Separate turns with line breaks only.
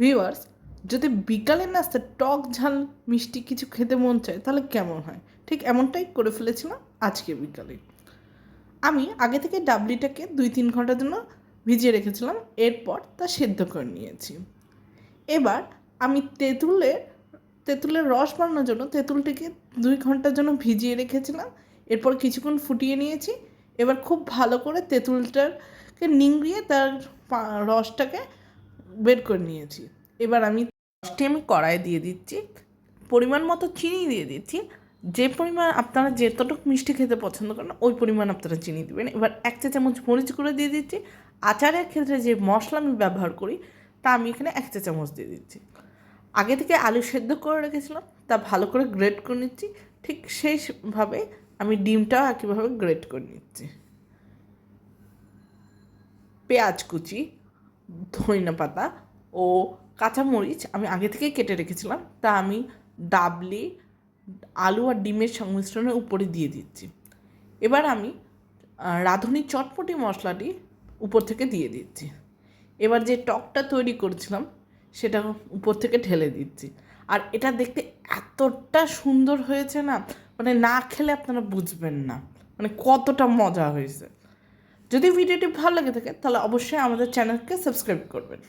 Viewers যদি বিকালের নাস্তা টক ঝাল, মিষ্টি কিছু খেতে মন চায়, তাহলে কেমন হয়? ঠিক এমনটাই করে ফেলেছিলাম আজকে বিকালে। আমি আগে থেকে ডাবলিটাকে দুই তিন ঘণ্টার জন্য ভিজিয়ে রেখেছিলাম, এরপর তা সেদ্ধ করে নিয়েছি। এবার আমি তেঁতুলের তেঁতুলের রস বানানোর জন্য তেঁতুলটিকে দুই ঘণ্টার জন্য ভিজিয়ে রেখেছিলাম, এরপর কিছুক্ষণ ফুটিয়ে নিয়েছি, এবার খুব ভালো করে তেঁতুলটাকে নিংড়িয়ে তার রসটাকে বের করে নিয়েছি। এবার আমি রসটি আমি কড়াই দিয়ে দিচ্ছি, পরিমাণ মতো চিনি দিয়ে দিচ্ছি। যে পরিমাণ আপনারা যেতটুকু মিষ্টি খেতে পছন্দ করেন, ওই পরিমাণ আপনারা চিনি দিবেন। এবার এক চা চামচ মরিচ করে দিয়ে দিচ্ছি। আচারের ক্ষেত্রে যে মশলা আমি ব্যবহার করি, তা আমি এখানে এক চা চামচ দিয়ে দিচ্ছি। আগে থেকে আলু সেদ্ধ করে রেখেছিলাম, তা ভালো করে গ্রেট করে নিচ্ছি। ঠিক সেইভাবে আমি ডিমটাও একইভাবে গ্রেট করে নিচ্ছি। পেঁয়াজ কুচি ধনিয়া পাতা ও কাঁচামরিচ আমি আগে থেকেই কেটে রেখেছিলাম। তা আমি ডাবলি আলু আর ডিমের সংমিশ্রণের উপরে দিয়ে দিচ্ছি। এবার আমি আহ, রাঁধুনি চটপটি মশলাটি উপর থেকে দিয়ে দিচ্ছি। এবার যে টকটা তৈরি করেছিলাম সেটা উপর থেকে ঢেলে দিচ্ছি। আর এটা দেখতে এতটা সুন্দর হয়েছে না মানে না খেলে আপনারা বুঝবেন না। মানে কতটা মজা হয়েছে। যদি ভিডিওটি ভালো লাগে থাকে তাহলে অবশ্যই আমাদের চ্যানেলকে সাবস্ক্রাইব করবেন।